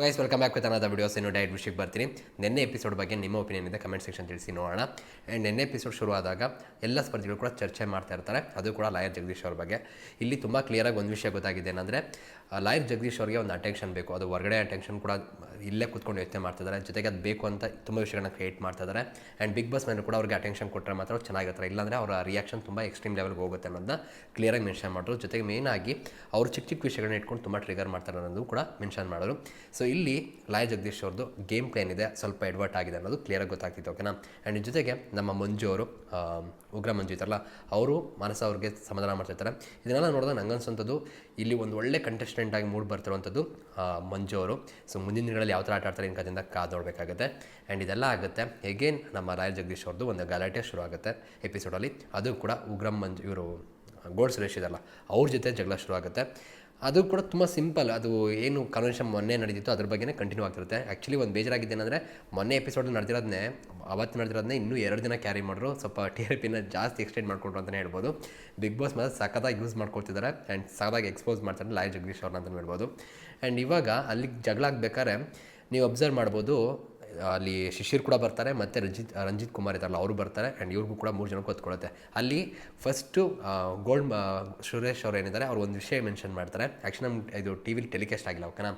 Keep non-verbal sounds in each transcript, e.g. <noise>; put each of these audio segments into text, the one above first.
Guys welcome back with ಅನದ videos ಇನ್ನು diet ವಿಷಯಕ್ಕೆ ಬರ್ತೀನಿ. ನಿನ್ನೆ ಎಪಿಸೋಡ್ ಬಗ್ಗೆ ನಿಮ್ಮ ಒಪಿನಿಯನ್ ಇದೆ. ಕಮೆಂಟ್ ಸೆಕ್ಷನ್ ತಿಳಿಸಿ ನೋಡೋಣ. ಆ್ಯಂಡ್ ನಿನ್ನೆ ಎಪಿಸೋಡ್ ಶುರುವಾದಾಗ ಎಲ್ಲ ಸ್ಪರ್ಧಿಗಳು ಕೂಡ ಚರ್ಚೆ ಮಾಡ್ತಾ ಇರ್ತಾರೆ. ಅದು ಕೂಡ ಲಾಯರ್ ಜಗದೀಶ್ ಅವ್ರ ಬಗ್ಗೆ. ಇಲ್ಲಿ ತುಂಬ ಕ್ಲಿಯರಾಗಿ ಒಂದು ವಿಷಯ ಗೊತ್ತಾಗಿದೆ ಏನಂದರೆ ಲಾಯರ್ ಜಗದೀಶ್ ಅವರಿಗೆ ಒಂದು ಅಟೆನ್ಷನ್ ಬೇಕು. ಅದು ಹೊರಗಡೆ ಅಟೆನ್ಷನ್ ಕೂಡ ಇಲ್ಲೇ ಕೂತ್ಕೊಂಡು ಯೋಚನೆ ಮಾಡ್ತಿದ್ದಾರೆ ಜೊತೆಗೆ ಅದು ಬೇಕು ಅಂತ ತುಂಬ ವಿಷಯಗಳನ್ನ ಕ್ರಿಯೇಟ್ ಮಾಡ್ತಿದ್ದಾರೆ ಆ್ಯಂಡ್ ಬಿಗ್ ಬಾಸ್ ಮೇಲೆ ಕೂಡ ಅವ್ರಿಗೆ ಅಟೆನ್ಷನ್ ಕೊಟ್ಟರೆ ಮಾತ್ರ ಅವ್ರು ಚೆನ್ನಾಗಿರ್ತಾರೆ ಇಲ್ಲಾಂದರೆ ಅವರ ರಿಯಾಕ್ಷನ್ ತುಂಬ ಎಕ್ಸ್ಟ್ರೀಮ್ ಲೆವೆಲ್ಗೆ ಹೋಗುತ್ತೆ ಅನ್ನೋದನ್ನ ಕ್ಲಿಯರಾಗಿ ಮೆನ್ಷನ್ ಮಾಡಿದ್ರು ಜೊತೆಗೆ ಮೇನ್ ಆಗಿ ಅವರು ಚಿಕ್ಕ ಚಿಕ್ಕ ವಿಷಯಗಳನ್ನ ಇಟ್ಕೊಂಡು ತುಂಬ ಟ್ರಿಗರ್ ಮಾಡ್ತಾರೆ ಅನ್ನೋದು ಕೂಡ ಮೆನ್ಷನ್ ಮಾಡೋರು. ಸೊ ಇಲ್ಲಿ ಲಾಯ ಜಗದೀಶ್ ಅವ್ರದ್ದು ಗೇಮ್ ಪ್ಲೇನ್ ಇದೆ. ಸ್ವಲ್ಪ ಎಡ್ವರ್ಟ್ ಆಗಿದೆ ಅನ್ನೋದು ಕ್ಲಿಯರಾಗಿ ಗೊತ್ತಾಗ್ತಿತ್ತು ಓಕೆನಾ ಆ್ಯಂಡ್ ಜೊತೆಗೆ ನಮ್ಮ ಮಂಜು ಅವರು ಉಗ್ರ ಮಂಜು ಇದ್ದಾರಲ್ಲ, ಅವರು ಮಾನಸ ಅವ್ರಿಗೆ ಸಮಾಧಾನ ಮಾಡ್ತಿರ್ತಾರೆ ಇದನ್ನೆಲ್ಲ ನೋಡಿದಾಗ ನಂಗೆ ಅನ್ಸೋಂಥದ್ದು ಇಲ್ಲಿ ಒಂದು ಒಳ್ಳೆ ಕಂಟೆಸ್ಟೆಂಟ್ ಆಗಿ ಮೂಡ್ ಬರ್ತಿರುವಂಥದ್ದು ಮಂಜು ಅವರು. ಸೊ ಮುಂದಿನ ದಿನಗಳಲ್ಲಿ ಯಾವ ಥರ ಆಟ ಆಡ್ತಾರೆ ಕದಿಂದ ಕಾದು ನೋಡಬೇಕಾಗುತ್ತೆ. ಆ್ಯಂಡ್ ಇದೆಲ್ಲ ಆಗುತ್ತೆ ಎಗೇನ್ ನಮ್ಮ ರಾಯಲ್ ಜಗದೀಶ್ ಅವ್ರದ್ದು ಒಂದು ಗಲಾಟೆ ಶುರು ಆಗುತ್ತೆ ಎಪಿಸೋಡಲ್ಲಿ ಅದು ಕೂಡ ಉಗ್ರಂ ಮಂಜು, ಇವರು ಗೋಲ್ಡ್ ಸುರೇಶ್ ಇದಲ್ಲ ಅವ್ರ ಜೊತೆ ಜಗಳ ಶುರು ಆಗುತ್ತೆ. ಅದು ಕೂಡ ತುಂಬ ಸಿಂಪಲ್. ಅದು ಏನು ಕನ್ವೆನ್ಷನ್ ಮೊನ್ನೆ ನಡೆದಿತ್ತು ಅದ್ರ ಬಗ್ಗೆನೇ ಕಂಟಿನ್ಯೂ ಆಗ್ತಿರುತ್ತೆ. ಆ್ಯಕ್ಚುಲಿ ಒಂದು ಬೇಜಾರಾಗಿದ್ದೇನೆಂದರೆ ಮೊನ್ನೆ ಎಪಿಸೋಡ್ ನಡೆದಿರೋದನ್ನೇ ಅವತ್ತು ನಡೆದಿರೋದನ್ನೇ ಇನ್ನೂ ಎರಡು ದಿನ ಕ್ಯಾರಿ ಮಾಡಿದ್ರು. ಸ್ವಲ್ಪ ಟಿ ಆರ್ ಪಿನ ಜಾಸ್ತಿ ಎಕ್ಸ್ಟೆಂಡ್ ಮಾಡ್ಕೊಂಡ್ರು ಅಂತಲೇ ಹೇಳ್ಬೋದು. ಬಿಗ್ ಬಾಸ್ ಮಾತ್ರ ಸಖತ್ತಾಗಿ ಯೂಸ್ ಮಾಡ್ಕೊಳ್ತಿದ್ದಾರೆ ಆ್ಯಂಡ್ ಸಖತ್ತಾಗಿ ಎಕ್ಸ್ಪೋಸ್ ಮಾಡ್ತಾರೆ ಲಾಯ್ ಜಗದೀಶ್ ಅವ್ರನ್ನ ಅಂತಲೇ ಹೇಳ್ಬೋದು. ಆ್ಯಂಡ್ ಇವಾಗ ಅಲ್ಲಿಗೆ ಜಗಳ ಆಗ್ಬೇಕಾದ್ರೆ, ನೀವು ಅಬ್ಸರ್ವ್ ಮಾಡ್ಬೋದು ಅಲ್ಲಿ ಶಿಶಿರ್ ಕೂಡ ಬರ್ತಾರೆ, ಮತ್ತು ರಂಜಿತ್ ರಂಜಿತ್ ಕುಮಾರ್ ಇದ್ದಾರಲ್ಲ, ಅವರು ಬರ್ತಾರೆ ಆ್ಯಂಡ್ ಇವ್ರಿಗೂ ಕೂಡ ಮೂರು ಜನಕ್ಕೆ ಹೊತ್ಕೊಳ್ಳುತ್ತೆ ಅಲ್ಲಿ ಫಸ್ಟು ಗೋಲ್ಡ್ ಸುರೇಶ್ ಅವ್ರು ಏನಿದ್ದಾರೆ, ಅವ್ರು ಒಂದು ವಿಷಯ ಮೆನ್ಷನ್ ಮಾಡ್ತಾರೆ. ಆ್ಯಕ್ಚುಲಿ ನಮ್ಮ ಇದು ಟಿ ವಿಲಿ ಟೆಲಿಕಾಸ್ಟ್ ಆಗಿಲ್ಲ ಓಕೆನಾ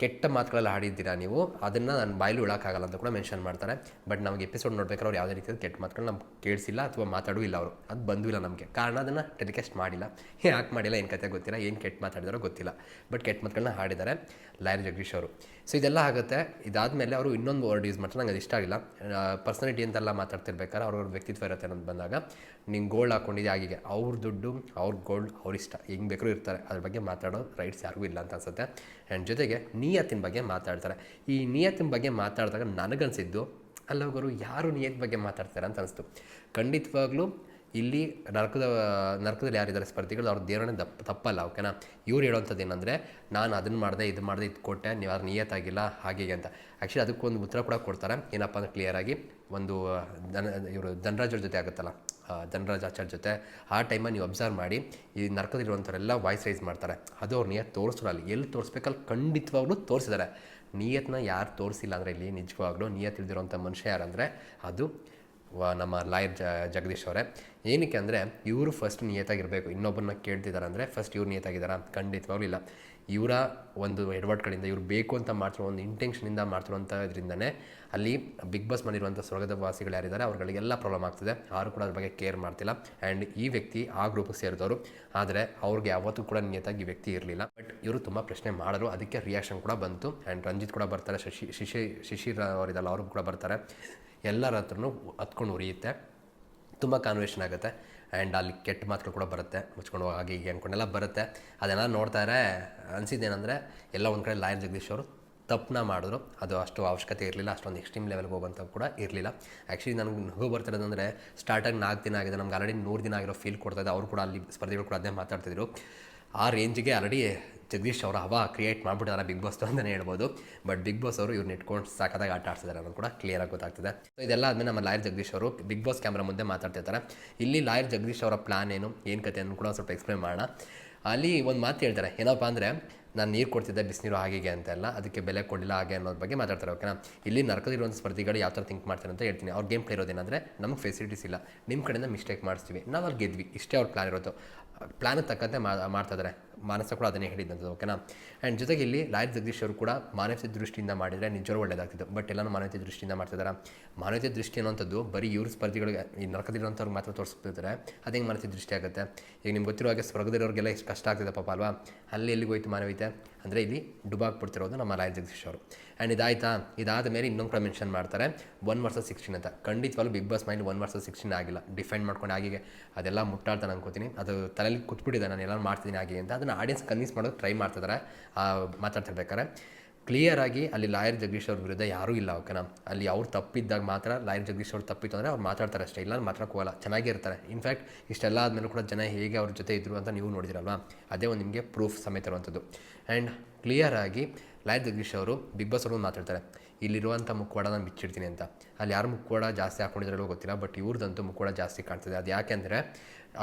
ಕೆಟ್ಟ ಮಾತುಗಳೆಲ್ಲ ಆಡಿದ್ದೀರಾ ನೀವು? ಅದನ್ನು ನಾನು ಬಾಯಲ್ಲಿ ಉಳಕ್ಕಾಗಲ್ಲ ಅಂತ ಕೂಡ ಮೆನ್ಷನ್ ಮಾಡ್ತಾರೆ. ಬಟ್ ನಮಗೆ ಎಪಿಸೋಡ್ ನೋಡ್ಬೇಕಾದ್ರೆ ಅವ್ರು ಯಾವುದೇ ರೀತಿಯ ಕೆಟ್ಟ ಮಾತುಗಳು ನಮ್ಗೆ ಕೇಳಿಸಿಲ್ಲ ಅಥವಾ ಮಾತಾಡೂ ಇಲ್ಲ ಅವರು. ಅದು ಬಂದೂ ಇಲ್ಲ ನಮಗೆ. ಕಾರಣ ಅದನ್ನು ಟೆಲಿಕಾಸ್ಟ್ ಮಾಡಿಲ್ಲ. ಯಾಕೆ ಮಾಡಿಲ್ಲ? ಏನು ಕತೆ ಗೊತ್ತಿಲ್ಲ? ಏನು ಕೆಟ್ಟ ಮಾತಾಡಿದಾರೋ ಗೊತ್ತಿಲ್ಲ. ಬಟ್ ಕೆಟ್ಟ ಮಾತುಗಳನ್ನ ಹಾಡಿದ್ದಾರೆ ಲಾಯರ್ ಜಗದೀಶ್ ಅವರು. ಸೊ ಇದೆಲ್ಲ ಆಗುತ್ತೆ. ಇದಾದಮೇಲೆ ಅವರು ಇನ್ನೊಂದು ವರ್ಡ್ ಯೂಸ್ ಮಾಡ್ತಾರೆ. ನಂಗೆ ಅದು ಇಷ್ಟ ಆಗಿಲ್ಲ. ಪರ್ಸನಾಲಿಟಿ ಅಂತೆಲ್ಲ ಮಾತಾಡ್ತಿರ್ಬೇಕಾದ್ರೆ ಅವ್ರವ್ರ ವ್ಯಕ್ತಿತ್ವ ಇರುತ್ತೆ ಅನ್ನೋದು ಬಂದಾಗ. ನಿಂಗೆ ಗೋಲ್ಡ್ ಹಾಕೊಂಡಿದ್ದೆ ಆಗಿಗೆ ಅವ್ರ ದುಡ್ಡು, ಅವ್ರ ಗೋಲ್ಡ್ ಅವ್ರ ಇಷ್ಟ. ಹೆಂಗೆ ಬೇಕಾದ್ರೂ ಇರ್ತಾರೆ. ಅದ್ರ ಬಗ್ಗೆ ಮಾತಾಡೋ ರೈಟ್ಸ್ ಯಾರಿಗೂ ಇಲ್ಲ ಅಂತ ಅನ್ಸುತ್ತೆ. ಆ್ಯಂಡ್ ಜೊತೆಗೆ ನಿಯತ್ತಿನ ಬಗ್ಗೆ ಮಾತಾಡ್ತಾರೆ. ಈ ನಿಯತ್ತಿನ ಬಗ್ಗೆ ಮಾತಾಡಿದಾಗ ನನಗನ್ಸಿದ್ದು, ಅಲ್ಲೋಗರು ಯಾರು ನಿಯತ್ ಬಗ್ಗೆ ಮಾತಾಡ್ತಾರೆ ಅಂತ ಅನಿಸ್ತು. ಖಂಡಿತವಾಗ್ಲೂ ಇಲ್ಲಿ ನರಕದ, ನರಕದಲ್ಲಿ ಯಾರಿದ್ದಾರೆ ಸ್ಪರ್ಧಿಗಳು, ಅವ್ರ ದೇವರನ್ನ ದಪ್ಪ, ತಪ್ಪಲ್ಲ ಓಕೆನಾ ಇವ್ರು ಹೇಳೋಂಥದ್ದು ಏನಂದರೆ, ನಾನು ಅದನ್ನು ಮಾಡಿದೆ ಇದು ಮಾಡಿದೆ ಇದು ಕೊಟ್ಟೆ ನೀವು ಯಾರು ನಿಯತ್ತಾಗಿಲ್ಲ ಹಾಗೆ ಅಂತ. ಆ್ಯಕ್ಚುಲಿ ಅದಕ್ಕೊಂದು ಉತ್ತರ ಕೂಡ ಕೊಡ್ತಾರೆ. ಏನಪ್ಪ ಅಂದ್ರೆ ಕ್ಲಿಯರಾಗಿ ಒಂದು ದನ ಇವರು ಧನರಾಜರ ಜೊತೆ ಆಗುತ್ತಲ್ಲ? ಧನರಾಜ್ ಆಚಾರ್ಯ ಜೊತೆ, ಆ ಟೈಮಲ್ಲಿ ನೀವು ಅಬ್ಸರ್ವ್ ಮಾಡಿ, ಈ ನರಕದಲ್ಲಿರುವಂಥವರೆಲ್ಲ ವಾಯ್ಸ್ ರೈಸ್ ಮಾಡ್ತಾರೆ. ಅದು ಅವ್ರು ನಿಯತ್ ತೋರಿಸ್ತಾರೆ ಅಲ್ಲಿ ಎಲ್ಲಿ ತೋರಿಸ್ಬೇಕಲ್ಲಿ ಖಂಡಿತವಾಗ್ಲೂ ತೋರಿಸಿದ್ದಾರೆ. ನಿಯತ್ನ ಯಾರು ತೋರಿಸಿಲ್ಲ ಅಂದರೆ ಇಲ್ಲಿ ನಿಜವಾಗ್ಲೂ ನಿಯತ್ ಇಲ್ದಿರೋಂಥ ಮನುಷ್ಯ ಯಾರಂದರೆ, ಅದು ವ- ನಮ್ಮ ಲಾಯರ್ ಜ, ಜಗದೀಶ್ ಅವರೇ. ಏನಕ್ಕೆ ಅಂದರೆ ಇವರು ಫಸ್ಟ್ ನಿಯತಾಗಿರಬೇಕು ಇನ್ನೊಬ್ಬರನ್ನ ಕೇಳ್ತಿದ್ದಾರೆ ಅಂದರೆ ಫಸ್ಟ್ ಇವ್ರು ನಿಯತಾಗಿದ್ದಾರಾ ಖಂಡಿತವಾಗ್ಲೂ ಇಲ್ಲ. ಇವರ ಒಂದು ಎಡವಟ್ಗಳಿಂದ ಇವ್ರು ಬೇಕು ಅಂತ ಮಾಡ್ತಿರೋ ಒಂದು ಇಂಟೆನ್ಷನಿಂದ ಮಾಡ್ತಿರುವಂಥ ಇದರಿಂದನೇ ಅಲ್ಲಿ ಬಿಗ್ ಬಾಸ್ ಮಾಡಿರುವಂಥ ಸ್ವರ್ಗದ ವಾಸಿಗಳು ಯಾರಿದ್ದಾರೆ ಅವ್ರಗಳಿಗೆಲ್ಲ ಪ್ರಾಬ್ಲಮ್ ಆಗ್ತಿದೆ. ಯಾರು ಕೂಡ ಅದ್ರ ಬಗ್ಗೆ ಕೇರ್ ಮಾಡ್ತಿಲ್ಲ. ಆ್ಯಂಡ್ ಈ ವ್ಯಕ್ತಿ ಆ ಗ್ರೂಪಿಗೆ ಸೇರಿದವರು. ಆದರೆ ಅವ್ರಿಗೆ ಯಾವತ್ತೂ ಕೂಡ ನಿಯತಾಗಿ ವ್ಯಕ್ತಿ ಇರಲಿಲ್ಲ. ಬಟ್ ಇವರು ತುಂಬ ಪ್ರಶ್ನೆ ಮಾಡಿದ್ರು ಅದಕ್ಕೆ ರಿಯಾಕ್ಷನ್ ಕೂಡ ಬಂತು. ಆ್ಯಂಡ್ ರಂಜಿತ್ ಕೂಡ ಬರ್ತಾರೆ. ಶಶಿ, ಶಿಶಿ, ಶಿಶಿರ್ ಅವರಿದಲ್ಲ, ಅವರು ಕೂಡ ಬರ್ತಾರೆ. ಎಲ್ಲರ ಹತ್ರನೂ ಹತ್ಕೊಂಡು ಉರಿಯುತ್ತೆ. ತುಂಬ ಕಾನ್ವೇಷನ್ ಆಗುತ್ತೆ. ಆ್ಯಂಡ್ ಅಲ್ಲಿ ಕೆಟ್ಟ ಮಾತುಗಳು ಕೂಡ ಬರುತ್ತೆ. ಮುಚ್ಕೊಂಡು ಹೋಗಿ ಹಾಗೆ ಅಂದ್ಕೊಂಡೆಲ್ಲ ಬರುತ್ತೆ. ಅದೆಲ್ಲ ನೋಡ್ತಾರೆ ಅನಿಸಿದ್ದೇನೆಂದರೆ ಎಲ್ಲ ಒಂದು ಕಡೆ ಲಾಯರ್ ಜಗದೀಶ್ ಅವರು ತಪ್ಪನ್ನ ಮಾಡಿದ್ರು. ಅದು ಅಷ್ಟು ಅವಶ್ಯಕತೆ ಇರಲಿಲ್ಲ. ಅಷ್ಟೊಂದು ಎಕ್ಸ್ಟ್ರೀಮ್ ಲೆವೆಲ್ಗೆ ಹೋಗುವಂಥ ಕೂಡ ಇರಲಿಲ್ಲ. ಆ್ಯಕ್ಚುಲಿ ನನಗೆ ನಗು ಬರ್ತಿರೋದಂದರೆ ಸ್ಟಾರ್ಟಾಗಿ ನಾಲ್ಕು ದಿನ ಆಗಿದೆ. ನಮ್ಗೆ ಆಲ್ರೆಡಿ ನೂರು ದಿನ ಆಗಿರೋ ಫೀಲ್ ಕೊಡ್ತಾಯಿದೆ ಅವರು ಕೂಡ ಅಲ್ಲಿ ಸ್ಪರ್ಧೆಗಳು ಕೂಡ ಅದೇ ಮಾತಾಡ್ತಿದ್ರು. ಆ ರೇಂಜಿಗೆ ಆಲ್ರೆಡಿ ಜಗದೀಶ್ ಅವರ ಹವಾ ಕ್ರಿಯೇಟ್ ಮಾಡಿಬಿಟ್ಟಾರ ಬಿಗ್ ಬಾಸ್ ಅಂತಲೇ ಹೇಳ್ಬೋದು. ಬಟ್ ಬಿಗ್ ಬಾಸ್ ಅವರು ಇವ್ರನ್ನ ಇಟ್ಕೊಂಡು ಸಾಕಾದಾಗ ಆಟ ಆಡ್ತಿದ್ದಾರೆ ಅನ್ನೋದು ಕೂಡ ಕ್ಲಿಯರ್ ಆಗಿ ಗೊತ್ತಾಗ್ತದೆ. ಸೊ ಇದೆಲ್ಲ ಆದಮೇಲೆ ನಮ್ಮ ಲಾಯರ್ ಜಗದೀಶ್ ಅವರು ಬಿಗ್ ಬಾಸ್ ಕ್ಯಾಮ್ರಾ ಮುಂದೆ ಮಾತಾಡ್ತಿರ್ತಾರೆ. ಇಲ್ಲಿ ಲಾಯರ್ ಜಗದೀಶ್ ಅವರ ಪ್ಲಾನ್ ಏನು ಏನು ಕತೆ ಅನ್ನೋ ಕೂಡ ಸ್ವಲ್ಪ ಎಕ್ಸ್ಪ್ಲೈನ್ ಮಾಡೋಣ. ಅಲ್ಲಿ ಒಂದು ಮಾತು ಹೇಳ್ತಾರೆ, ಏನಪ್ಪ ಅಂದರೆ ನಾನು ನೀರು ಕೊಡ್ತಿದ್ದೆ ಬಿಸಿನೀರು ಹಾಗೆ ಅಂತೆಲ್ಲ, ಅದಕ್ಕೆ ಬೆಲೆ ಕೊಡಲಿಲ್ಲ ಹಾಗೆ ಅನ್ನೋದ್ರ ಬಗ್ಗೆ ಮಾತಾಡ್ತಾರೆ ಓಕೆನಾ ಇಲ್ಲಿ ನರಕದಿರುವಂಥ ಸ್ಪರ್ಧಿಗಳು ಯಾವ ಥರ ಥಿಂಕ್ ಮಾಡ್ತಾರೆ ಅಂತ ಹೇಳ್ತೀನಿ. ಅವ್ರ ಗೇಮ್ ಪ್ಲೇ ಇರೋದೇನಂದರೆ ನಮ್ಗೆ ಫೆಸಿಲಿಟೀಸ್ ಇಲ್ಲ. ನಿಮ್ಮ ಕಡೆಯಿಂದ ಮಿಸ್ಟೇಕ್ ಮಾಡಿಸ್ತೀವಿ. ನಾವು ಅಲ್ಲಿ ಗೆದ್ವಿ. ಇಷ್ಟೇ ಅವ್ರ ಪ್ಲಾನ್ ಇರೋದು. ಪ್ಲಾನ್ ತಕ್ಕಂತೆ ಮಾಡ್ತಾ ಇದ್ದಾರೆ ಮಾನಸ ಕೂಡ ಅದನ್ನೇ ಹೇಳಿದ್ದಂಥದ್ದು ಓಕೆನಾ ಆ್ಯಂಡ್ ಜೊತೆಗೆ ಇಲ್ಲಿ ಲಾಯರ್ ಜಗದೀಶ್ ಅವರು ಕೂಡ ಮಾನವೀಯ ದೃಷ್ಟಿಯಿಂದ ಮಾಡಿದರೆ ನಿಜವೂ ಒಳ್ಳೆಯದಾಗ್ತಿತ್ತು ಬಟ್ ಎಲ್ಲನೂ ಮಾನವೀಯ ದೃಷ್ಟಿಯಿಂದ ಮಾಡ್ತಿದ್ದಾರೆ ಮಾನವೀಯ ದೃಷ್ಟಿ ಅನ್ನೋಂಥದ್ದು ಬರೀ ಇವ್ರ ಸ್ಪರ್ಧಿಗಳಿಗೆ, ಈ ನರಕದಿರೋಂಥವ್ರಿಗೆ ಮಾತ್ರ ತೋರಿಸ್ತಿದ್ದಾರೆ ಅದು ಹೆಂಗೆ ಮಾನವೀಯ ದೃಷ್ಟಿ ಆಗುತ್ತೆ? ಈಗ ನಿಮ್ಗೆ ಗೊತ್ತಿರೋ ಹಾಗೆ ಸ್ವರ್ಗದಿರೋರಿಗೆಲ್ಲ ಎಷ್ಟು ಕಷ್ಟ ಆಗ್ತಿದೆ ಪಾಪ ಅಲ್ವಾ? ಅಲ್ಲಿ ಎಲ್ಲಿಗೆ ಹೋಯ್ತು ಮಾನವೀಯತೆ ಅಂದರೆ ಇಲ್ಲಿ ಡುಬಾಗ್ಬಿಡ್ತಿರೋದು ನಮ್ಮ ಲಾಯರ್ ಜಗದೀಶ್ ಅವರು. ಆ್ಯಂಡ್ ಇದಾಯ್ತಾ? ಇದಾದ ಮೇಲೆ ಇನ್ನೊಂದು ಕಡೆ ಮೆನ್ಷನ್ ಮಾಡ್ತಾರೆ, ಒನ್ ವರ್ಸಸ್ ಸಿಕ್ಸ್ಟೀನ್ ಅಂತ. ಖಂಡಿತವಾಗ್ಲೂ Bigg Boss mind one versus sixteen ಆಗಿಲ್ಲ. ಡಿಫೆಂಡ್ ಮಾಡ್ಕೊಂಡು ಆಗಿಗೆ ಅದೆಲ್ಲ ಮುಟ್ಟಾಡ್ತಾನೆ ಅನ್ಕೋತೀನಿ ಅದು ತಲೆಯಲ್ಲಿ ಕೂತ್ಬಿಟ್ಟಿದೆ ನಾನು ಎಲ್ಲ ಮಾಡ್ತಿದ್ದೀನಿ ಆಗಿ ಅಂತ. ಅದನ್ನು ಆಡಿಯನ್ಸ್ ಕನ್ವಿನ್ಸ್ ಮಾಡೋದು ಟ್ರೈ ಮಾಡ್ತಿದ್ದಾರೆ ಮಾತಾಡ್ತಿರ್ಬೇಕಾರೆ. ಕ್ಲಿಯರ್ ಆಗಿ ಅಲ್ಲಿ ಲಾಯರ್ ಜಗದೀಶ್ ಅವ್ರ ವಿರುದ್ಧ ಯಾರೂ ಇಲ್ಲ ಓಕೆನಾ ಅಲ್ಲಿ ಅವ್ರು ತಪ್ಪಿದ್ದಾಗ ಮಾತ್ರ ಲಾಯರ್ ಜಗದೀಶ್ ಅವ್ರು ತಪ್ಪಿತ್ತು ಅಂದರೆ ಅವ್ರು ಮಾತಾಡ್ತಾರೆ ಅಷ್ಟೇ. ಇಲ್ಲ ಮಾತ್ರ ಕೋಲ ಚೆನ್ನಾಗಿರ್ತಾರೆ ಇನ್ಫ್ಯಾಕ್ಟ್ ಇಷ್ಟೆಲ್ಲ ಆದಮೇಲೆ ಕೂಡ ಜನ ಹೇಗೆ ಅವ್ರ ಜೊತೆ ಇದ್ರು ಅಂತ ನೀವು ನೋಡಿದಿರಲ್ವಾ? ಅದೇ ಒಂದು ನಿಮಗೆ ಪ್ರೂಫ್ ಸಮೇತ ಇರುವಂಥದ್ದು ಆ್ಯಂಡ್ ಕ್ಲಿಯರ್ ಆಗಿ ಲಾಯರ್ ಜಗದೀಶ್ ಅವರು ಬಿಗ್ ಬಾಸ್ ಅವರು ಮಾತಾಡ್ತಾರೆ. ಇಲ್ಲಿರುವಂಥ ನಾನು ಬಿಚ್ಚಿಡ್ತೀನಿ ಅಂತ. ಅಲ್ಲಿ ಯಾರು ಮುಖವಾಡ ಜಾಸ್ತಿ ಹಾಕೊಂಡಿದ್ರಲ್ಲೋ ಗೊತ್ತಿಲ್ಲ, ಬಟ್ ಇವ್ರದ್ದಂತೂ ಮುಖವಾಡ ಜಾಸ್ತಿ ಕಾಣ್ತಿದೆ. ಅದು ಯಾಕೆಂದರೆ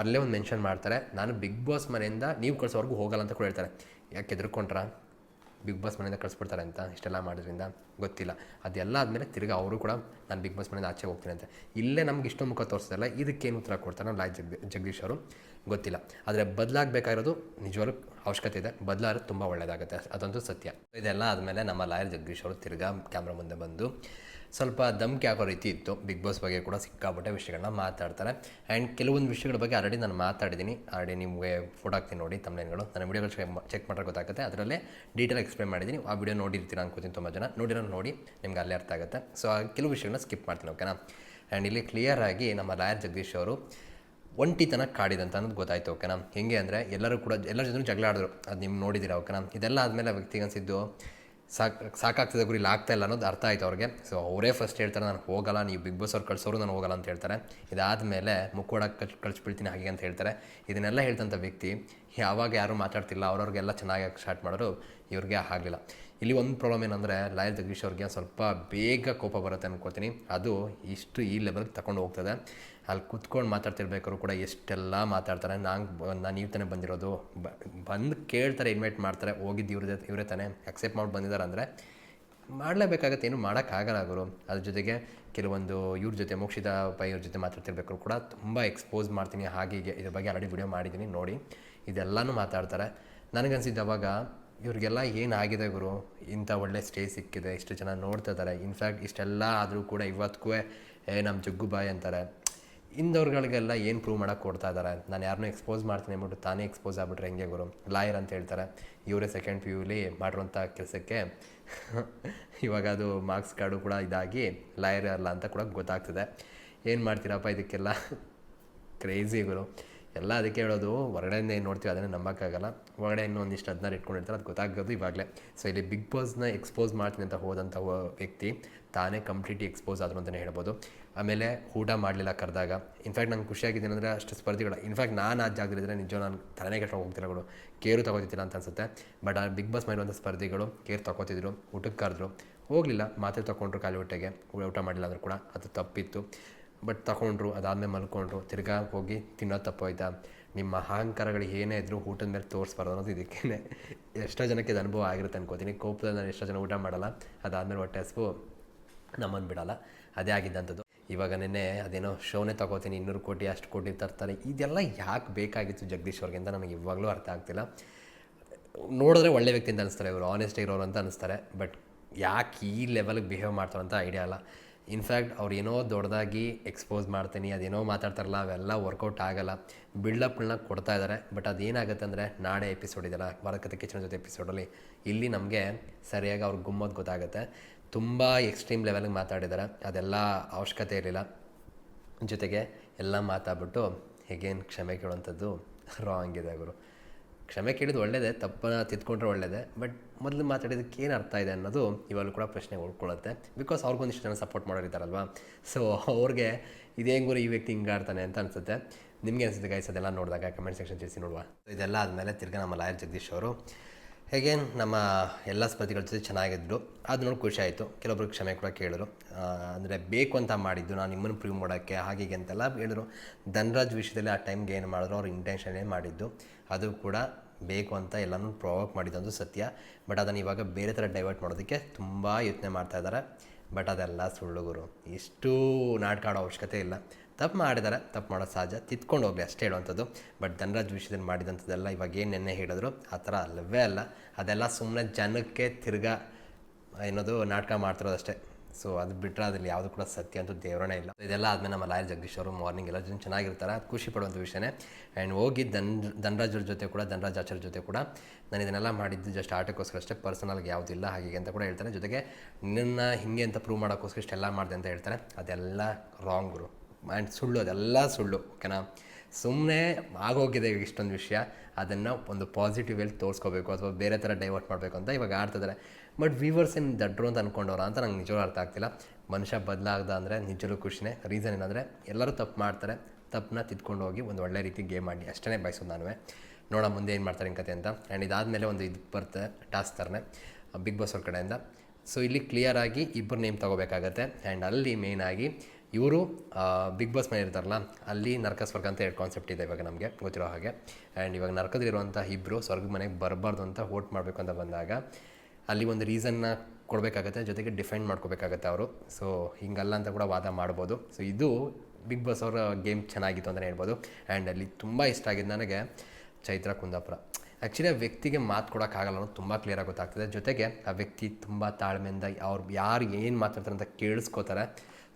ಅಲ್ಲೇ ಒಂದು ಮೆನ್ಷನ್ ಮಾಡ್ತಾರೆ, ನಾನು ಬಿಗ್ ಬಾಸ್ ಮನೆಯಿಂದ ನೀವು ಕಳ್ಸೋವರೆಗೂ ಹೋಗಲ್ಲ ಅಂತ ಕೂಡ ಹೇಳ್ತಾರೆ. ಯಾಕೆ ಎದ್ರುಕೊಂಡ್ರಾ ಬಿಗ್ ಬಾಸ್ ಮನೆಯಿಂದ ಕಳಿಸ್ಬಿಡ್ತಾರೆ ಅಂತ ಇಷ್ಟೆಲ್ಲ ಮಾಡೋದ್ರಿಂದ ಗೊತ್ತಿಲ್ಲ. ಅದೆಲ್ಲ ಆದಮೇಲೆ ತಿರ್ಗಿ ಅವರು ಕೂಡ ನಾನು ಬಿಗ್ ಬಾಸ್ ಮನೆಯಿಂದ ಆಚೆ ಹೋಗ್ತೀನಿ ಅಂತ. ಇಲ್ಲೇ ನಮ್ಗೆ ಇಷ್ಟೊಂದು ಮುಖ ತೋರಿಸ್ತಾರಲ್ಲ ಇದಕ್ಕೇನು ಉತ್ತರ ಕೊಡ್ತಾರೆ ಲಾಯ್ ಜಗ್, ಜಗದೀಶ್ ಅವರು. ಗೊತ್ತಿಲ್ಲ. ಆದರೆ ಬದಲಾಗಬೇಕಾಗಿರೋದು ನಿಜವಾಗ್ಲೂ ಅವಶ್ಯಕತೆ ಇದೆ. ಬದಲಾದ್ರೆ ತುಂಬ ಒಳ್ಳೆಯದಾಗುತ್ತೆ ಅದಂತೂ ಸತ್ಯ. ಇದೆಲ್ಲ ಆದಮೇಲೆ ನಮ್ಮ ಲಾಯರ್ ಜಗದೀಶ್ ಅವರು ತಿರ್ಗಾ ಕ್ಯಾಮ್ರಾ ಮುಂದೆ ಬಂದು ಸ್ವಲ್ಪ ಧಮ್ಕಿ ಹಾಕೋ ರೀತಿ ಇತ್ತು. ಬಿಗ್ ಬಾಸ್ ಬಗ್ಗೆ ಕೂಡ ಸಿಕ್ಕಾಪಟ್ಟೆ ವಿಷಯಗಳನ್ನ ಮಾತಾಡ್ತಾರೆ. ಆ್ಯಂಡ್ ಕೆಲವೊಂದು ವಿಷಯಗಳ ಬಗ್ಗೆ ಆಲ್ರೆಡಿ ನಾನು ಮಾತಾಡಿದ್ದೀನಿ. ಆಲ್ರೆಡಿ ನಿಮಗೆ ಫೋಟೋ ಹಾಕ್ತೀನಿ ನೋಡಿ ತಮ್ಮನೇಗಳು ನನ್ನ ವೀಡಿಯೋಗಳು ಚೆಕ್ ಮಾಡಿದ್ರೆ ಗೊತ್ತಾಗುತ್ತೆ. ಅದರಲ್ಲೇ ಡೀಟೇಲ್ ಎಕ್ಸ್ಪ್ಲೇನ್ ಮಾಡಿದ್ದೀನಿ. ಆ ವಿಡಿಯೋ ನೋಡಿರ್ತೀರ ಅನ್ಕೋತೀನಿ ತುಂಬ ಜನ. ನೋಡಿರೋ ನೋಡಿ ನಿಮ್ಗೆ ಅಲ್ಲೇ ಅರ್ಥ ಆಗುತ್ತೆ. ಸೊ ಕೆಲವು ವಿಷಯಗಳನ್ನ ಸ್ಕಿಪ್ ಮಾಡ್ತೀನಿ ಓಕೆನಾ ಆ್ಯಂಡ್ ಇಲ್ಲಿ ಕ್ಲಿಯರ್ ಆಗಿ ನಮ್ಮ ಲಾಯರ್ ಜಗದೀಶ್ ಅವರು ಒಂಟಿತನ ಕಾಡಿದಂತ ಅನ್ನೋದು ಗೊತ್ತಾಯ್ತು ಓಕೆನಾ ಹೆಂಗೆ ಅಂದರೆ ಎಲ್ಲರೂ ಕೂಡ ಎಲ್ಲರ ಜೊತೆ ಜಗಳ ಆಡಿದ್ರು. ಅದು ನಿಮ್ಗೆ ನೋಡಿದ್ದೀರಾ ಓಕೆನಾ ಇದೆಲ್ಲ ಆದಮೇಲೆ ವ್ಯಕ್ತಿಗೆ ಅನಿಸಿದ್ದು, ಸಾಕು, ಸಾಕಾಗ್ತದೆ ಗುರಿ ಆಗ್ತಾ ಇಲ್ಲ ಅನ್ನೋದು ಅರ್ಥ ಆಯ್ತು ಅವ್ರಿಗೆ. ಸೊ ಅವರೇ ಫಸ್ಟ್ ಹೇಳ್ತಾರೆ, ನಾನು ಹೋಗಲ್ಲ, ನೀವು ಬಿಗ್ ಬಾಸ್ ಅವ್ರು ಕಳ್ಸೋರು, ನಾನು ಹೋಗಲ್ಲ ಅಂತ ಹೇಳ್ತಾರೆ. ಇದಾದಮೇಲೆ ಮುಕ್ಕೋಡ ಕಚ್ ಕಳಿಸ್ಬಿಡ್ತೀನಿ ಹಾಗೆ ಅಂತ ಹೇಳ್ತಾರೆ. ಇದನ್ನೆಲ್ಲ ಹೇಳ್ತಂಥ ವ್ಯಕ್ತಿ ಯಾವಾಗ ಯಾರು ಮಾತಾಡ್ತಿಲ್ಲ, ಅವ್ರವ್ರಿಗೆಲ್ಲ ಚೆನ್ನಾಗಿ ಸ್ಟಾರ್ಟ್ ಮಾಡೋರು ಇವ್ರಿಗೆ ಆಗಲಿಲ್ಲ. ಇಲ್ಲಿ ಒಂದು ಪ್ರಾಬ್ಲಮ್ ಏನಂದರೆ ಲಾಯಲ್ ಜಗದೀಶ್ ಅವ್ರಿಗೆ ಸ್ವಲ್ಪ ಬೇಗ ಕೋಪ ಬರುತ್ತೆ ಅನ್ಕೋತೀನಿ ಅದು ಇಷ್ಟು ಈ ಲೆವೆಲ್ಗೆ ತಗೊಂಡು ಹೋಗ್ತದೆ. ಅಲ್ಲಿ ಕೂತ್ಕೊಂಡು ಮಾತಾಡ್ತಿರ್ಬೇಕಾದ್ರು ಕೂಡ ಎಷ್ಟೆಲ್ಲ ಮಾತಾಡ್ತಾರೆ. ನಾನು ನಾನು ಇವ್ರು ತಾನೇ ಬಂದಿರೋದು. ಬ, ಬಂದು ಕೇಳ್ತಾರೆ ಇನ್ವೈಟ್ ಮಾಡ್ತಾರೆ, ಹೋಗಿದ್ದು ಇವ್ರದೇ, ಇವರೇ ತಾನೇ ಅಕ್ಸೆಪ್ಟ್ ಮಾಡಿ ಬಂದಿದ್ದಾರೆ ಅಂದರೆ ಮಾಡಲೇಬೇಕಾಗತ್ತೆ. ಏನು ಮಾಡೋಕ್ಕಾಗಲ್ಲ ಗುರು. ಅದ್ರ ಜೊತೆಗೆ ಕೆಲವೊಂದು ಇವ್ರ ಜೊತೆ, ಮೋಕ್ಷಿತ ಪೈ ಇವ್ರ ಜೊತೆ ಮಾತಾಡ್ತಿರ್ಬೇಕಾದ್ರು ಕೂಡ ತುಂಬ ಎಕ್ಸ್ಪೋಸ್ ಮಾಡ್ತೀನಿ. ಹಾಗೆ ಇದ್ರ ಬಗ್ಗೆ ಆಲ್ರೆಡಿ ವಿಡಿಯೋ ಮಾಡಿದ್ದೀನಿ ನೋಡಿ. ಇದೆಲ್ಲನೂ ಮಾತಾಡ್ತಾರೆ. ನನಗನ್ಸಿದ್ದು ಅವಾಗ ಇವ್ರಿಗೆಲ್ಲ ಏನಾಗಿದೆ ಗುರು? ಇಂಥ ಒಳ್ಳೆ ಸ್ಟೇ ಸಿಕ್ಕಿದೆ, ಇಷ್ಟು ಜನ ನೋಡ್ತಾ ಇದ್ದಾರೆ ಇನ್ಫ್ಯಾಕ್ಟ್ ಇಷ್ಟೆಲ್ಲ ಆದರೂ ಕೂಡ ಇವತ್ತಿಗೂ ಏ ನಮ್ಮ ಜಗ್ಗು ಬಾಯ್ ಅಂತಾರೆ. ಇಂಥವ್ರುಗಳಿಗೆಲ್ಲ ಏನು ಪ್ರೂವ್ ಮಾಡೋಕ್ಕೆ ಕೊಡ್ತಾ ಇದ್ದಾರೆ ನಾನು ಯಾರನ್ನೂ ಎಕ್ಸ್ಪೋಸ್ ಮಾಡ್ತೀನಿ ಅಂದ್ಬಿಟ್ಟು ತಾನೇ ಎಕ್ಸ್ಪೋಸ್ ಆಗ್ಬಿಟ್ರೆ ಹೆಂಗೆ ಗುರು? ಲಾಯರ್ ಅಂತ ಹೇಳ್ತಾರೆ. ಇವರೇ ಸೆಕೆಂಡ್ ಪಿ ಯುಲಿ ಮಾಡಿರುವಂಥ ಕೆಲಸಕ್ಕೆ <laughs> ಇವಾಗ ಅದು ಮಾರ್ಕ್ಸ್ ಕಾರ್ಡು ಕೂಡ ಇದಾಗಿ ಲಾಯರ್ ಅಲ್ಲ ಅಂತ ಕೂಡ ಗೊತ್ತಾಗ್ತದೆ. ಏನು ಮಾಡ್ತೀರಪ್ಪ ಇದಕ್ಕೆಲ್ಲ? <laughs> ಕ್ರೇಜಿ ಗುರು. ಎಲ್ಲ ಅದಕ್ಕೆ ಹೇಳೋದು, ಹೊರಗಡೆಯಿಂದ ಏನು ನೋಡ್ತೀವಿ ಅದನ್ನು ನಂಬೋಕ್ಕಾಗಲ್ಲ. ಹೊರಗಡೆ ಇನ್ನೂ ಒಂದಿಷ್ಟು ಅದನ್ನ ಇಟ್ಕೊಂಡಿರ್ತಾರೆ, ಅದು ಗೊತ್ತಾಗೋದು ಇವಾಗಲೇ. ಸೊ ಇಲ್ಲಿ ಬಿಗ್ ಬಾಸ್ನ ಎಕ್ಸ್ಪೋಸ್ ಮಾಡ್ತೀನಿ ಅಂತ ಹೋದಂಥ ವ್ಯಕ್ತಿ ತಾನೇ ಕಂಪ್ಲೀಟ್ಲಿ ಎಕ್ಸ್ಪೋಸ್ ಆದರು ಅಂತಲೇ ಹೇಳ್ಬೋದು. ಆಮೇಲೆ ಊಟ ಮಾಡಲಿಲ್ಲ ಕರೆದಾಗ. ಇನ್ಫ್ಯಾಕ್ಟ್ ನಂಗೆ ಖುಷಿಯಾಗಿದ್ದೀನಿ ಅಂದರೆ ಅಷ್ಟು ಸ್ಪರ್ಧಿಗಳು ಇನ್ಫ್ಯಾಕ್ಟ್ ನಾನು ಆ ಜಾಗದಲ್ಲಿದ್ದರೆ ನಿಜ ನಾನು ತಲೆನೇ ಕೆಟ್ಟ ಬಿಡು. ಕೇರು ತಗೋತಿದ್ದಿಲ್ಲ ಅಂತ ಅನ್ಸುತ್ತೆ. ಬಟ್ ಆ ಬಿಗ್ ಬಾಸ್ ಮಾಡಿರುವಂಥ ಸ್ಪರ್ಧಿಗಳು ಕೇರ್ ತಗೋತಿದ್ರು, ಊಟಕ್ಕೆ ಕರೆದ್ರು. ಹೋಗಲಿಲ್ಲ, ಮಾತ್ರೆ ತೊಗೊಂಡ್ರು ಖಾಲಿ ಹೊಟ್ಟೆಗೆ. ಊಟ ಮಾಡಿಲ್ಲ ಅಂದರೂ ಕೂಡ ಅದು ತಪ್ಪಿತ್ತು. ಬಟ್ ತಗೊಂಡ್ರು, ಅದಾದಮೇಲೆ ಮಲ್ಕೊಂಡ್ರು, ತಿರ್ಗಾ ಹೋಗಿ ತಿನ್ನೋ ತಪ್ಪೋಯ್ತಾ? ನಿಮ್ಮ ಅಹಂಕಾರಗಳು ಏನೇ ಇದ್ರು ಊಟದ ಮೇಲೆ ತೋರಿಸ್ಬಾರ್ದು ಅನ್ನೋದು ಇದಕ್ಕೇ ಎಷ್ಟೋ ಜನಕ್ಕೆ ಇದು ಅನುಭವ ಆಗಿರುತ್ತೆ ಅನ್ಕೋತೀನಿ. ಕೋಪದಲ್ಲಿ ನಾನು ಎಷ್ಟೋ ಜನ ಊಟ ಮಾಡಲ್ಲ. ಅದಾದಮೇಲೆ ಹೊಟ್ಟೆ ಹಸ್ಬು ನಮ್ಮನ್ನು ಬಿಡಲ್ಲ. ಅದೇ ಆಗಿದ್ದಂಥದ್ದು. ಇವಾಗ ನಿನ್ನೆ ಅದೇನೋ ಶೋನೇ ತಗೋತೀನಿ, ಇನ್ನೂರು ಕೋಟಿ, ಅಷ್ಟು ಕೋಟಿ ತರ್ತಾರೆ. ಇದೆಲ್ಲ ಯಾಕೆ ಬೇಕಾಗಿತ್ತು ಜಗದೀಶ್ ಅವ್ರಿಗೆ ಅಂತ ನನಗೆ ಇವಾಗಲೂ ಅರ್ಥ ಆಗ್ತಿಲ್ಲ. ನೋಡಿದ್ರೆ ಒಳ್ಳೆ ವ್ಯಕ್ತಿ ಅಂತ ಅನಿಸ್ತಾರೆ ಇವರು. ಆನೆಸ್ಟ್ ಇರೋರು ಅಂತ ಅನಿಸ್ತಾರೆ. ಬಟ್ ಯಾಕೆ ಈ ಲೆವೆಲ್ಗೆ ಬಿಹೇವ್ ಮಾಡ್ತಾರೆ ಅಂತ ಐಡಿಯಾ ಇಲ್ಲ ಇನ್ಫ್ಯಾಕ್ಟ್ ಅವ್ರು ಏನೋ ದೊಡ್ಡದಾಗಿ ಎಕ್ಸ್ಪೋಸ್ ಮಾಡ್ತೀನಿ, ಅದೇನೋ ಮಾತಾಡ್ತಾರಲ್ಲ, ಅವೆಲ್ಲ ವರ್ಕೌಟ್ ಆಗಲ್ಲ. ಬಿಲ್ಡಪ್ಗಳನ್ನ ಕೊಡ್ತಾ ಇದ್ದಾರೆ ಬಟ್ ಅದೇನಾಗುತ್ತೆ ಅಂದರೆ ನಾಳೆ ಎಪಿಸೋಡ್ ಇದೆಯಲ್ಲ ಭಾರತಕತೆ ಕಿಚನ್ ಜೊತೆ ಎಪಿಸೋಡಲ್ಲಿ ಇಲ್ಲಿ ನಮಗೆ ಸರಿಯಾಗಿ ಅವ್ರಿಗೆ ಗುಮ್ಮೋದು ಗೊತ್ತಾಗುತ್ತೆ. ತುಂಬ ಎಕ್ಸ್ಟ್ರೀಮ್ ಲೆವೆಲ್ಗೆ ಮಾತಾಡಿದ್ದಾರೆ ಅದೆಲ್ಲ ಅವಶ್ಯಕತೆ ಇರಲಿಲ್ಲ. ಜೊತೆಗೆ ಎಲ್ಲ ಮಾತಾಡ್ಬಿಟ್ಟು, ಹೇಗೇನು ಕ್ಷಮೆ ಕೇಳುವಂಥದ್ದು? ರಾಂಗ್ ಇದೆ ಗುರು. ಕ್ಷಮೆ ಕೇಳಿದ್ದು ಒಳ್ಳೆಯದೇ ತಪ್ಪನ್ನ ತಿದ್ಕೊಂಡ್ರೆ ಒಳ್ಳೆಯದೇ ಬಟ್ ಮೊದಲು ಮಾತಾಡಿದಕ್ಕೆ ಏನು ಅರ್ಥ ಇದೆ ಅನ್ನೋದು ಇವಾಗಲೂ ಕೂಡ ಪ್ರಶ್ನೆ ಉಳ್ಕೊಳ್ಳುತ್ತೆ. ಬಿಕಾಸ್ ಅವ್ರಿಗೊಂದಿಷ್ಟು ಜನ ಸಪೋರ್ಟ್ ಮಾಡೋರಿದ್ದಾರಲ್ವಾ ಸೊ ಅವ್ರಿಗೆ ಇದೇ ಈ ವ್ಯಕ್ತಿ ಹಿಂಗೆ ಆಡ್ತಾನೆ ಅಂತ ಅನಿಸುತ್ತೆ. ನಿಮಗೆ ಅನಿಸುತ್ತೆ ಗೈಸ್ ಅದೆಲ್ಲ ನೋಡಿದಾಗ ಕಮೆಂಟ್ ಸೆಕ್ಷನ್ ತಿಳಿಸಿ ನೋಡುವ. ಇದೆಲ್ಲ ಆದಮೇಲೆ ತಿರ್ಗಾ ನಮ್ಮ ಲಾಯರ್ ಜಗದೀಶ್ ಅವರು ಹೇಗೆ ನಮ್ಮ ಎಲ್ಲ ಸ್ಪರ್ಧಿಗಳ ಜೊತೆ ಚೆನ್ನಾಗಿದ್ದರು ಅದು ನೋಡಿ ಖುಷಿ ಆಯಿತು. ಕೆಲವೊಬ್ರು ಕ್ಷಮೆ ಕೂಡ ಕೇಳಿದ್ರು. ಅಂದರೆ ಬೇಕು ಅಂತ ಮಾಡಿದ್ದು, ನಾನು ನಿಮ್ಮನ್ನು ಪ್ರೂವ್ ಮಾಡೋಕ್ಕೆ ಹಾಗೆ ಅಂತೆಲ್ಲ ಹೇಳಿದ್ರು. ಧನರಾಜ್ ವಿಷಯದಲ್ಲಿ ಆ ಟೈಮ್ಗೆ ಏನು ಮಾಡಿದ್ರು ಇಂಟೆನ್ಷನ್ ಏನು ಮಾಡಿದ್ದು, ಅದು ಕೂಡ ಬೇಕು ಅಂತ ಎಲ್ಲನೂ ಪ್ರೊವೋಕ್ ಮಾಡಿದ್ದೊಂದು ಸತ್ಯ. ಬಟ್ ಅದನ್ನು ಇವಾಗ ಬೇರೆ ಥರ ಡೈವರ್ಟ್ ಮಾಡೋದಕ್ಕೆ ತುಂಬ ಯೋಚನೆ ಮಾಡ್ತಾಯಿದ್ದಾರೆ ಬಟ್ ಅದೆಲ್ಲ ಸುಳ್ಳುಗುರು ಇಷ್ಟು ನಾಟಕ ಆಡೋ ಅವಶ್ಯಕತೆ ಇಲ್ಲ. ತಪ್ಪು ಮಾಡಿದ್ದಾರೆ ತಪ್ಪು ಮಾಡೋದು ಸಹಜ. ತಿದ್ಕೊಂಡು ಹೋಗಲಿ, ಅಷ್ಟೇ ಹೇಳುವಂಥದ್ದು. ಬಟ್ ಧನರಾಜ್ ವಿಷಯದಲ್ಲಿ ಮಾಡಿದಂಥದ್ದೆಲ್ಲ ಇವಾಗ ಏನು ನೆನ್ನೆ ಹೇಳಿದ್ರು, ಆ ಥರ ಅಲ್ಲವೇ ಅಲ್ಲ. ಅದೆಲ್ಲ ಸುಮ್ಮನೆ ಜನಕ್ಕೆ ತಿರ್ಗಾ, ಏನೋದು, ನಾಟಕ ಮಾಡ್ತಿರೋದಷ್ಟೇ. ಸೊ ಅದು ಬಿಟ್ಟರೆ ಅದರಲ್ಲಿ ಯಾವುದು ಕೂಡ ಸತ್ಯ ಅಂತೂ ದೇವರೇ ಇಲ್ಲ. ಇದೆಲ್ಲ ಆದಮೇಲೆ ನಮ್ಮ ಲಾಯರ್ ಜಗದೀಶ್ ಅವರು ಮಾರ್ನಿಂಗ್ ಎಲ್ಲ ಜನ ಚೆನ್ನಾಗಿರ್ತಾರೆ. ಅದು ಖುಷಿ ಪಡುವಂಥ ವಿಷಯನೇ. ಆ್ಯಂಡ್ ಹೋಗಿ ಧನ್ ಧನರಾಜರ ಜೊತೆ ಕೂಡ, ಧನರಾಜ್ ಆಚಾರ್ಯ ಜೊತೆ ಕೂಡ, ನಾನು ಇದನ್ನೆಲ್ಲ ಮಾಡಿದ್ದು ಜಸ್ಟ್ ಆಟಕ್ಕೋಸ್ಕರ ಅಷ್ಟೇ. ಪರ್ಸನಲ್ಗೆ ಯಾವುದಿಲ್ಲ ಹಾಗೆ ಅಂತ ಕೂಡ ಹೇಳ್ತಾರೆ. ಜೊತೆಗೆ ನಿನ್ನ ಹಿಂಗೆ ಅಂತ ಪ್ರೂವ್ ಮಾಡೋಕ್ಕೋಸ್ಕರ ಇಷ್ಟೆಲ್ಲ ಮಾಡಿದೆ ಅಂತ ಹೇಳ್ತಾರೆ. ಅದೆಲ್ಲ ರಾಂಗ್ ಗುರು. ಆ್ಯಂಡ್ ಸುಳ್ಳು, ಅದೆಲ್ಲ ಸುಳ್ಳು, ಓಕೆನಾ? ಸುಮ್ಮನೆ ಆಗೋಗಿದೆ ಇಷ್ಟೊಂದು ವಿಷಯ. ಅದನ್ನು ಒಂದು ಪಾಸಿಟಿವ್ ಎಲ್ಲಿ ತೋರಿಸ್ಕೋಬೇಕು ಅಥವಾ ಬೇರೆ ಥರ ಡೈವರ್ಟ್ ಮಾಡಬೇಕು ಅಂತ ಇವಾಗ ಆಡ್ತಿದ್ದಾರೆ ಬಟ್ ವೀವರ್ಸ್ ಏನು ದಡ್ರು ಅಂತ ಅಂದ್ಕೊಂಡವ್ರ ಅಂತ ನಂಗೆ ನಿಜವೂ ಅರ್ಥ ಆಗ್ತಿಲ್ಲ. ಮನುಷ್ಯ ಬದಲಾಗ್ದ ಅಂದರೆ ನಿಜವೂ ಖುಷಿನೇ. ರೀಸನ್ ಏನಂದರೆ ಎಲ್ಲರೂ ತಪ್ಪು ಮಾಡ್ತಾರೆ. ತಪ್ಪನ್ನ ತಿದ್ಕೊಂಡು ಹೋಗಿ ಒಂದು ಒಳ್ಳೆ ರೀತಿ ಗೇಮ್ ಮಾಡಿ ಅಷ್ಟೇ ಬಯಸೋದು ನಾನು ನೋಡ ಮುಂದೆ ಏನು ಮಾಡ್ತಾರೆ ಕತೆ ಅಂತ. ಆ್ಯಂಡ್ ಇದಾದಮೇಲೆ ಒಂದು ಇದು ಬರ್ತದೆ ಟಾಸ್ಕ್ ಥರನೇ ಬಿಗ್ ಬಾಸ್ ಅವ್ರ ಕಡೆಯಿಂದ. ಸೊ ಇಲ್ಲಿ ಕ್ಲಿಯರ್ ಆಗಿ ಇಬ್ಬರು ನೇಮ್ ತೊಗೋಬೇಕಾಗತ್ತೆ. ಆ್ಯಂಡ್ ಅಲ್ಲಿ ಮೇಯ್ನಾಗಿ ಇವರು ಬಿಗ್ ಬಾಸ್ ಮನೆ ಇರ್ತಾರಲ್ಲ, ಅಲ್ಲಿ ನರಕ ಸ್ವರ್ಗ ಅಂತ ಎರಡು ಕಾನ್ಸೆಪ್ಟ್ ಇದೆ ಇವಾಗ ನಮಗೆ, ಗೊತ್ತಿರೋ ಹಾಗೆ. ಆ್ಯಂಡ್ ಇವಾಗ ನರಕದಲ್ಲಿರುವಂಥ ಇಬ್ಬರು ಸ್ವರ್ಗ ಮನೆಗೆ ಬರಬಾರ್ದು ಅಂತ ವೋಟ್ ಮಾಡಬೇಕು ಅಂತ ಬಂದಾಗ, ಅಲ್ಲಿ ಒಂದು ರೀಸನ್ನ ಕೊಡಬೇಕಾಗತ್ತೆ, ಜೊತೆಗೆ ಡಿಫೆಂಡ್ ಮಾಡ್ಕೋಬೇಕಾಗತ್ತೆ ಅವರು. ಸೊ ಹಿಂಗಲ್ಲ ಅಂತ ಕೂಡ ವಾದ ಮಾಡ್ಬೋದು. ಸೊ ಇದು ಬಿಗ್ ಬಾಸ್ ಅವರ ಗೇಮ್ ಚೆನ್ನಾಗಿತ್ತು ಅಂತಲೇ ಹೇಳ್ಬೋದು. ಆ್ಯಂಡ್ ಅಲ್ಲಿ ತುಂಬ ಇಷ್ಟ ಆಗಿದ್ದು ನನಗೆ ಚೈತ್ರ ಕುಂದಾಪುರ. ಆ್ಯಕ್ಚುಲಿ ಆ ವ್ಯಕ್ತಿಗೆ ಮಾತು ಕೊಡೋಕ್ಕಾಗಲ್ಲ ಅನ್ನೋದು ತುಂಬ ಕ್ಲಿಯರಾಗಿ ಗೊತ್ತಾಗ್ತದೆ. ಜೊತೆಗೆ ಆ ವ್ಯಕ್ತಿ ತುಂಬ ತಾಳ್ಮೆಯಿಂದ ಅವ್ರು ಯಾರು ಏನು ಮಾತಾಡ್ತಾರೆ ಅಂತ ಕೇಳಿಸ್ಕೋತಾರೆ.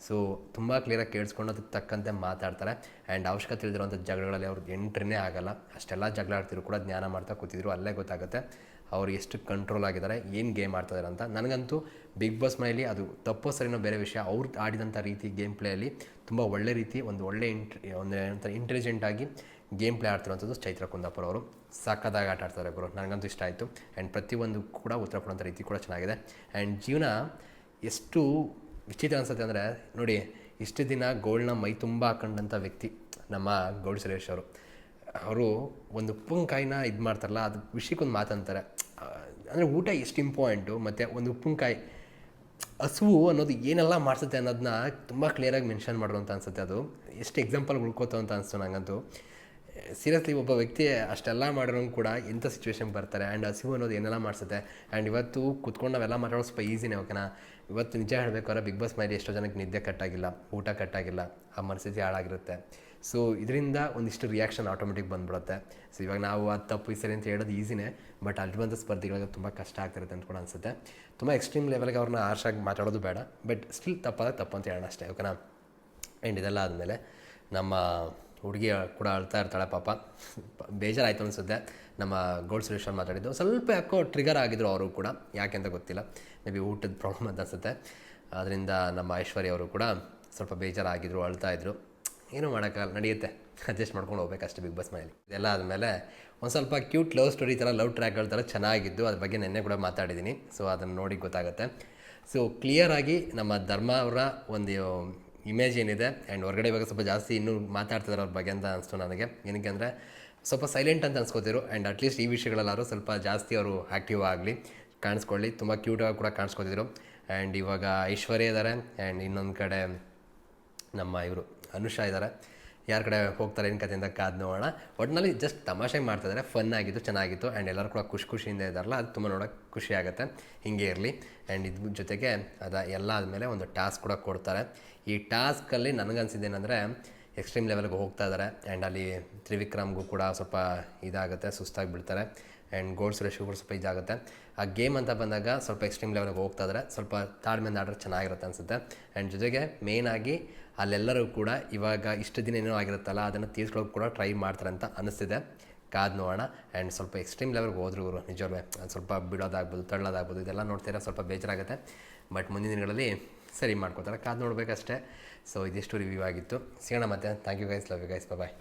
ಸೊ ತುಂಬ ಕ್ಲಿಯರಾಗಿ ಕೇಳಿಸ್ಕೊಂಡು ಅದಕ್ಕೆ ತಕ್ಕಂತೆ ಮಾತಾಡ್ತಾರೆ. ಆ್ಯಂಡ್ ಅವಶ್ಯಕತೆ ತಿಳಿದಿರುವಂಥ ಜಗಳಗಳಲ್ಲಿ ಅವ್ರಿಗೆ ಎಂಟ್ರಿನೇ ಆಗಲ್ಲ. ಅಷ್ಟೆಲ್ಲ ಜಗಳ ಆಡ್ತಿದ್ರು ಕೂಡ ಜ್ಞಾನ ಮಾಡ್ತಾ ಕೂತಿದ್ರು. ಅಲ್ಲೇ ಗೊತ್ತಾಗುತ್ತೆ ಅವ್ರು ಎಷ್ಟು ಕಂಟ್ರೋಲ್ ಆಗಿದ್ದಾರೆ, ಏನು ಗೇಮ್ ಆಡ್ತಿದ್ದಾರೆ ಅಂತ. ನನಗಂತೂ ಬಿಗ್ ಬಾಸ್ ಮನೆಯಲ್ಲಿ ಅದು ತಪ್ಪೋ ಸರಿನೋ ಬೇರೆ ವಿಷಯ. ಅವ್ರು ಆಡಿದಂಥ ರೀತಿ ಗೇಮ್ ಪ್ಲೇಯಲ್ಲಿ ತುಂಬ ಒಳ್ಳೆ ರೀತಿ ಒಂದು ಒಳ್ಳೆ ಇಂಟ್ರಿ ಒಂದು ಏನಂತಾರೆ ಇಂಟೆಲಿಜೆಂಟ್ ಆಗಿ ಗೇಮ್ ಪ್ಲೇ ಆಡ್ತಿರೋಂಥದ್ದು ಚೈತ್ರ ಕುಂದಾಪುರ ಅವರು. ಸಕ್ಕದಾಗಿ ಆಟ ಆಡ್ತಾರೆ ಗುರು. ನನಗಂತೂ ಇಷ್ಟ ಆಯಿತು. ಆ್ಯಂಡ್ ಪ್ರತಿಯೊಂದು ಕೂಡ ಉತ್ತರ ಕೊಡೋಂಥ ರೀತಿ ಕೂಡ ಚೆನ್ನಾಗಿದೆ. ಆ್ಯಂಡ್ ಜೀವನ ಎಷ್ಟು ವಿಚಿತ್ರ ಅನ್ಸುತ್ತೆ ಅಂದರೆ, ನೋಡಿ, ಇಷ್ಟು ದಿನ ಗೋಲ್ಡ್ನ ಮೈ ತುಂಬ ಹಾಕೊಂಡಂಥ ವ್ಯಕ್ತಿ ನಮ್ಮ ಗೌಡ ಸುರೇಶ್ ಅವರು. ಅವರು ಒಂದು ಉಪ್ಪಿನಕಾಯಿನ ಇದು ಮಾಡ್ತಾರಲ್ಲ, ಅದು ವಿಷಯಕ್ಕೊಂದು ಮಾತಂತಾರೆ. ಅಂದರೆ ಊಟ ಎಷ್ಟು ಇಂಪಾರ್ಟೆಂಟು, ಮತ್ತು ಒಂದು ಉಪ್ಪಿನಕಾಯಿ ಹಸುವು ಅನ್ನೋದು ಏನೆಲ್ಲ ಮಾಡ್ಸುತ್ತೆ ಅನ್ನೋದನ್ನ ತುಂಬ ಕ್ಲಿಯರಾಗಿ ಮೆನ್ಷನ್ ಮಾಡೋದು ಅಂತ ಅನ್ಸುತ್ತೆ ಅದು. ಎಷ್ಟು ಎಕ್ಸಾಂಪಲ್ ಉಳ್ಕೋತು ಅಂತ ಅನಿಸ್ತು ನನಗಂತೂ ಸೀರಿಯಸ್ಲಿ ಒಬ್ಬ ವ್ಯಕ್ತಿ ಅಷ್ಟೆಲ್ಲ ಮಾಡಿರೋ ಕೂಡ ಇಂಥ ಸಿಚುವೇಶನ್ ಬರ್ತಾರೆ. ಆ್ಯಂಡ್ ಹಸಿವು ಅನ್ನೋದು ಏನೆಲ್ಲ ಮಾಡಿಸುತ್ತೆ? ಆ್ಯಂಡ್ ಇವತ್ತು ಕುತ್ಕೊಂಡು ನಾವೆಲ್ಲ ಮಾತಾಡೋದು ಸ್ವಲ್ಪ ಈಸಿನೇ ಓಕೆನಾ ಇವತ್ತು ನಿಜ ಹೇಳಬೇಕಾದ್ರೆ ಬಿಗ್ ಬಾಸ್ ಮೈಲಿ ಎಷ್ಟೋ ಜನಕ್ಕೆ ನಿದ್ದೆ ಕಟ್ಟಾಗಿಲ್ಲ, ಊಟ ಕಟ್ಟಾಗಿಲ್ಲ, ಆ ಮನಸ್ಥಿತಿ ಹಾಳಾಗಿರುತ್ತೆ. ಸೊ ಇದರಿಂದ ಒಂದಿಷ್ಟು ರಿಯಾಕ್ಷನ್ ಆಟೋಮೆಟಿಕ್ ಬಂದ್ಬಿಡುತ್ತೆ. ಸೊ ಇವಾಗ ನಾವು ಅದು ತಪ್ಪು ಈ ಸರಿ ಅಂತ ಹೇಳೋದು ಈಸಿನೇ ಬಟ್ ಅಲ್ಲಿ ಬಂದ ಸ್ಪರ್ಧಿಗಳಿಗೆ ತುಂಬ ಕಷ್ಟ ಆಗ್ತಿರುತ್ತೆ ಅಂತ ಕೂಡ ಅನಿಸುತ್ತೆ. ತುಂಬ ಎಕ್ಸ್ಟ್ರೀಮ್ ಲೆವೆಲ್ಗೆ ಅವ್ರನ್ನ ಆರ್ಶಾಗಿ ಮಾತಾಡೋದು ಬೇಡ ಬಟ್ ಸ್ಟಿಲ್ ತಪ್ಪಾದ ತಪ್ಪು ಅಂತ ಹೇಳೋಣ ಅಷ್ಟೇ ಓಕೆನಾ ಆ್ಯಂಡ್ ಇದೆಲ್ಲ ಆದಮೇಲೆ ನಮ್ಮ ಹುಡುಗಿ ಕೂಡ ಅಳ್ತಾ ಇರ್ತಾಳೆ ಪಾಪ. ಬೇಜಾರಾಯಿತು ಅನಿಸುತ್ತೆ. ನಮ್ಮ ಗೋಲ್ಡ್ ಸೊಲ್ಯೂಷನ್ ಮಾತಾಡಿದ್ದು. ಸ್ವಲ್ಪ ಯಾಕೋ ಟ್ರಿಗರ್ ಆಗಿದ್ರು ಅವರು ಕೂಡ. ಯಾಕೆ ಅಂತ ಗೊತ್ತಿಲ್ಲ. ಮೇ ಬಿ ಊಟದ ಪ್ರಾಬ್ಲಮ್ ಅಂತ ಅನಿಸುತ್ತೆ. ಅದರಿಂದ ನಮ್ಮ ಐಶ್ವರ್ಯ ಅವರು ಕೂಡ ಸ್ವಲ್ಪ ಬೇಜಾರಾಗಿದ್ರು, ಅಳ್ತಾ ಇದ್ರು. ಏನೂ ಮಾಡೋಕ್ಕಾಗಲ್ಲ ನಡೆಯುತ್ತೆ. ಅಡ್ಜಸ್ಟ್ ಮಾಡ್ಕೊಂಡು ಹೋಗ್ಬೇಕಷ್ಟೇ ಬಿಗ್ ಬಾಸ್ ಮನೇಲಿ ಇದೆಲ್ಲ ಆದಮೇಲೆ ಒಂದು ಸ್ವಲ್ಪ ಕ್ಯೂಟ್ ಲವ್ ಸ್ಟೋರಿ ಥರ ಲವ್ ಟ್ರ್ಯಾಕ್ಗಳ ಥರ ಚೆನ್ನಾಗಿದ್ದು. ಅದ್ರ ಬಗ್ಗೆ ನೆನ್ನೆ ಕೂಡ ಮಾತಾಡಿದ್ದೀನಿ ಸೊ ಅದನ್ನು ನೋಡಿ ಗೊತ್ತಾಗುತ್ತೆ. ಸೊ ಕ್ಲಿಯರಾಗಿ ನಮ್ಮ ಧರ್ಮ ಅವರ ಒಂದು ಇಮೇಜ್ ಏನಿದೆ ಆ್ಯಂಡ್ ಹೊರಗಡೆ ಇವಾಗ ಸ್ವಲ್ಪ ಜಾಸ್ತಿ ಇನ್ನೂ ಮಾತಾಡ್ತಿದ್ದಾರೆ ಅವ್ರ ಬಗ್ಗೆ ಅಂತ ಅನಿಸ್ತು ನನಗೆ. ಏನಕ್ಕೆ ಅಂದರೆ ಸ್ವಲ್ಪ ಸೈಲೆಂಟ್ ಅಂತ ಅನ್ಸ್ಕೋತಿರು ಆ್ಯಂಡ್ ಅಟ್ಲೀಸ್ಟ್ ಈ ವಿಷಯಗಳೆಲ್ಲರೂ ಸ್ವಲ್ಪ ಜಾಸ್ತಿ ಅವರು ಆ್ಯಕ್ಟಿವ್ ಆಗಲಿ, ಕಾಣಿಸ್ಕೊಳ್ಳಿ. ತುಂಬ ಕ್ಯೂಟಾಗಿ ಕೂಡ ಕಾಣಿಸ್ಕೊತಿದ್ರು. ಆ್ಯಂಡ್ ಇವಾಗ ಐಶ್ವರ್ಯ ಇದ್ದಾರೆ ಆ್ಯಂಡ್ ಇನ್ನೊಂದು ಕಡೆ ನಮ್ಮ ಇವರು ಅನುಷಾ ಇದ್ದಾರೆ ಯಾರ ಕಡೆ ಹೋಗ್ತಾರೆ ಏನು ಕಥೆಯಿಂದ ಕಾದು ನೋಡೋಣ. ಒಟ್ಟಿನಲ್ಲಿ ಜಸ್ಟ್ ತಮಾಷೆ ಮಾಡ್ತಿದ್ದಾರೆ ಫನ್ ಆಗಿತ್ತು, ಚೆನ್ನಾಗಿತ್ತು ಆ್ಯಂಡ್ ಎಲ್ಲರೂ ಕೂಡ ಖುಷಿ ಖುಷಿಯಿಂದ ಇದ್ದಾರಲ್ಲ ಅದು ತುಂಬ ನೋಡೋಕೆ ಖುಷಿ ಆಗುತ್ತೆ. ಹಿಂಗೆ ಇರಲಿ. ಆ್ಯಂಡ್ ಇದ್ರ ಜೊತೆಗೆ ಅದ ಎಲ್ಲ ಆದಮೇಲೆ ಒಂದು ಟಾಸ್ಕ್ ಕೂಡ ಕೊಡ್ತಾರೆ. ಈ ಟಾಸ್ಕಲ್ಲಿ ನನಗನ್ಸಿದ್ದೇನೆಂದರೆ ಎಕ್ಸ್ಟ್ರೀಮ್ ಲೆವೆಲ್ಗೆ ಹೋಗ್ತಾ ಇದ್ದಾರೆ ಆ್ಯಂಡ್ ಅಲ್ಲಿ ತ್ರಿವಿಕ್ರಮ್ಗೂ ಕೂಡ ಸ್ವಲ್ಪ ಇದಾಗುತ್ತೆ, ಸುಸ್ತಾಗಿ ಬಿಡ್ತಾರೆ. ಆ್ಯಂಡ್ ಗೋಲ್ಸ್ ಕೂಡ ಸ್ವಲ್ಪ ಇದಾಗುತ್ತೆ. ಆ ಗೇಮ್ ಅಂತ ಬಂದಾಗ ಸ್ವಲ್ಪ ಎಕ್ಸ್ಟ್ರೀಮ್ ಲೆವೆಲ್ಗೆ ಹೋಗ್ತಾ ಇದ್ರೆ. ಸ್ವಲ್ಪ ತಾಳ್ಮೆಯಿಂದ ಆಡ್ರೆ ಚೆನ್ನಾಗಿರುತ್ತೆ ಅನಿಸುತ್ತೆ. ಆ್ಯಂಡ್ ಜೊತೆಗೆ ಮೇಯ್ನಾಗಿ ಅಲ್ಲೆಲ್ಲರೂ ಕೂಡ ಇವಾಗ ಇಷ್ಟು ದಿನ ಏನೋ ಆಗಿರುತ್ತಲ್ಲ, ಅದನ್ನು ತೀರ್ಸ್ಕೊಳ್ಳೋಕೆ ಕೂಡ ಟ್ರೈ ಮಾಡ್ತಾರೆ ಅಂತ ಅನಿಸ್ತಿದೆ. ಕಾದು ನೋಡೋಣ. ಆ್ಯಂಡ್ ಸ್ವಲ್ಪ ಎಕ್ಸ್ಟ್ರೀಮ್ ಲೆವೆಲ್ಗೆ ಹೋದ್ರು ಇವರು ನಿಜವೇ ಸ್ವಲ್ಪ ಬಿಡೋದಾಗ್ಬೋದು, ತಳ್ಳೋದಾಗ್ಬೋದು, ಇದೆಲ್ಲ ನೋಡ್ತೀರ ಸ್ವಲ್ಪ ಬೇಜಾರಾಗುತ್ತೆ. ಬಟ್ ಮುಂದಿನ ದಿನಗಳಲ್ಲಿ ಸರಿ ಮಾಡ್ಕೋತಾರೆ. ಕಾದು ನೋಡಬೇಕಷ್ಟೇ. ಸೊ ಇದಿಷ್ಟು ರಿವ್ಯೂ ಆಗಿತ್ತು. ಸಿಗೋಣ ಮತ್ತೆ. Thank you guys love you guys bye